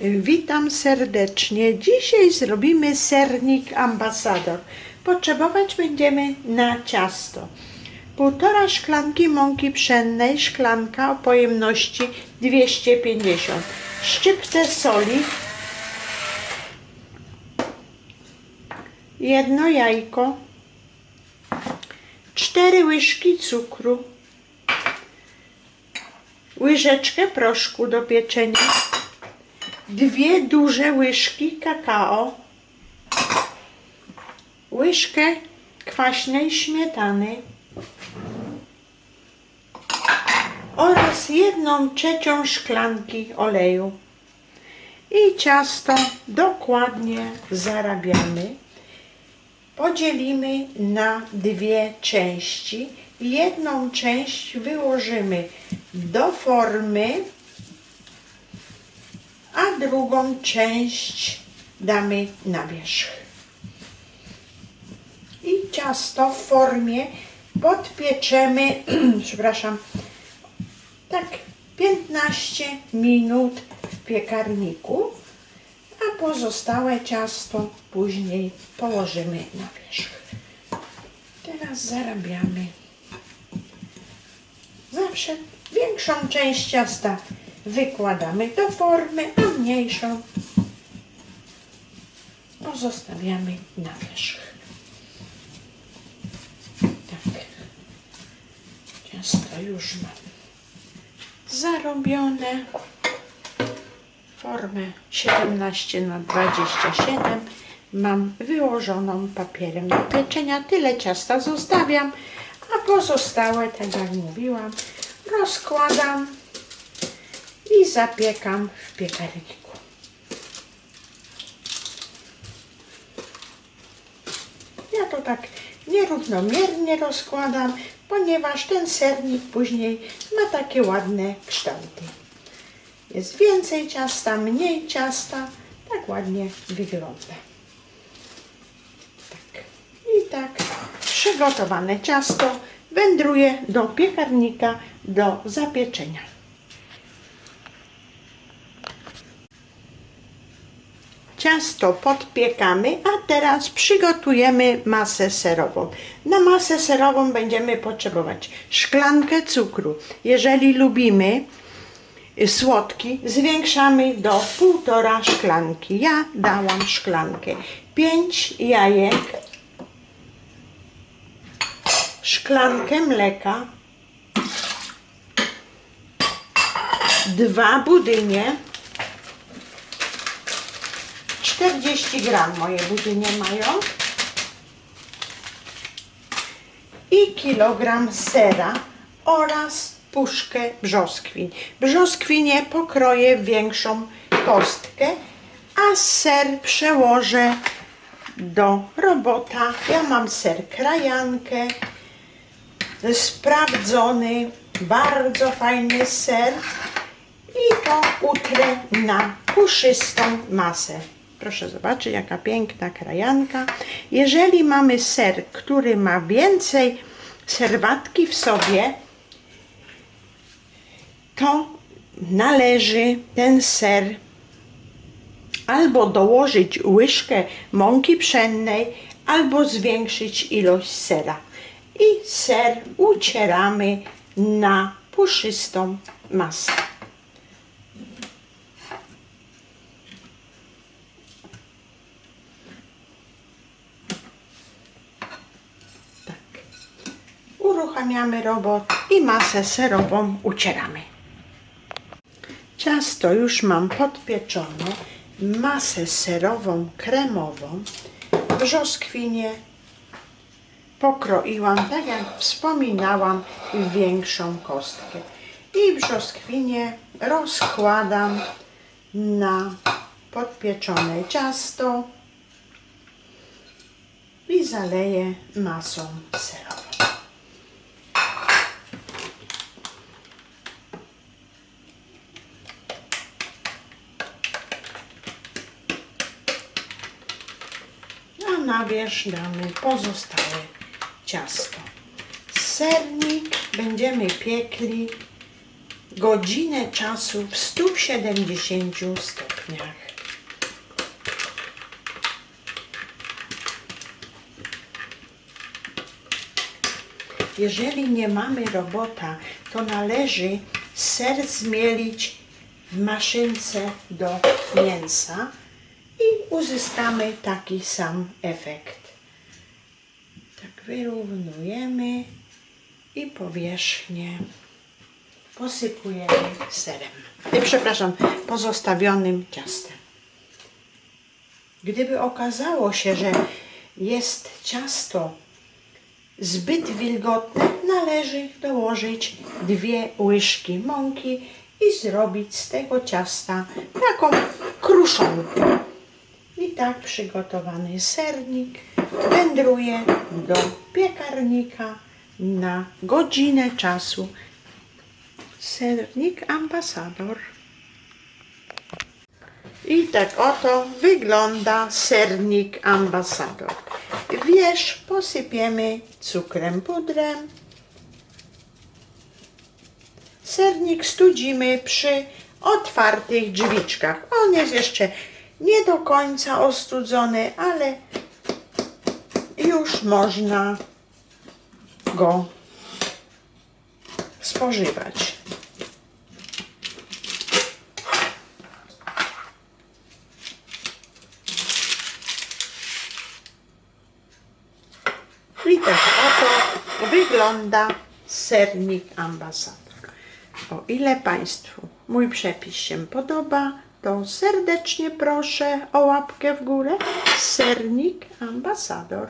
Witam serdecznie. Dzisiaj zrobimy sernik ambasador. Potrzebować będziemy na ciasto. Półtora szklanki mąki pszennej, szklanka o pojemności 250. Szczyptę soli. Jedno jajko. Cztery łyżki cukru. Łyżeczkę proszku do pieczenia dwie duże łyżki kakao, łyżkę kwaśnej śmietany oraz jedną trzecią szklanki oleju. I ciasto dokładnie zarabiamy. Podzielimy na dwie części. Jedną część wyłożymy do formy a drugą część damy na wierzch. I ciasto w formie podpieczemy, przepraszam, tak 15 minut w piekarniku, a pozostałe ciasto później położymy na wierzch. Teraz zarabiamy. Zawsze większą część ciasta wykładamy do formy, a mniejszą pozostawiamy na wierzch. Tak. Ciasto już mam zarobione. Formę 17 na 27 mam wyłożoną papierem do pieczenia. Tyle ciasta zostawiam, a pozostałe, tak jak mówiłam, rozkładam i zapiekam w piekarniku. Ja to tak nierównomiernie rozkładam, ponieważ ten sernik później ma takie ładne kształty. Jest więcej ciasta, mniej ciasta, tak ładnie wygląda. Tak. I tak przygotowane ciasto wędruje do piekarnika do zapieczenia. Ciasto podpiekamy, a teraz przygotujemy masę serową. Na masę serową będziemy potrzebować szklankę cukru. Jeżeli lubimy słodki, zwiększamy do półtora szklanki. Ja dałam szklankę. 5 jajek, szklankę mleka, dwa budynie, 40 gram moje budynie mają i kilogram sera oraz puszkę brzoskwiń. Brzoskwinie pokroję większą kostkę, a ser przełożę do robota. Ja mam ser krajankę, sprawdzony, bardzo fajny ser i to utrę na puszystą masę. Proszę zobaczyć, jaka piękna krajanka. Jeżeli mamy ser, który ma więcej serwatki w sobie, to należy ten ser albo dołożyć łyżkę mąki pszennej, albo zwiększyć ilość sera. I ser ucieramy na puszystą masę. Tak. Uruchamiamy robot i masę serową ucieramy. Ciasto już mam podpieczone, masę serową, kremową, brzoskwinie pokroiłam, tak jak wspominałam, większą kostkę. I brzoskwinie rozkładam na podpieczone ciasto i zaleję masą serową. A na wierzch damy pozostałe ciasto. Sernik będziemy piekli godzinę czasu w 170 stopniach. Jeżeli nie mamy robota, to należy ser zmielić w maszynce do mięsa uzyskamy taki sam efekt. Tak wyrównujemy i powierzchnię posypujemy serem. E, Przepraszam, pozostawionym ciastem. Gdyby okazało się, że jest ciasto zbyt wilgotne, należy dołożyć dwie łyżki mąki i zrobić z tego ciasta taką kruszonkę. Tak przygotowany sernik wędruje do piekarnika na godzinę czasu. Sernik ambasador. I tak oto wygląda sernik ambasador. Wierzch posypiemy cukrem pudrem. Sernik studzimy przy otwartych drzwiczkach. On jest jeszcze nie do końca ostudzony, ale już można go spożywać. I tak oto wygląda sernik ambasador. O ile Państwu mój przepis się podoba, to serdecznie proszę o łapkę w górę. Sernik ambasador.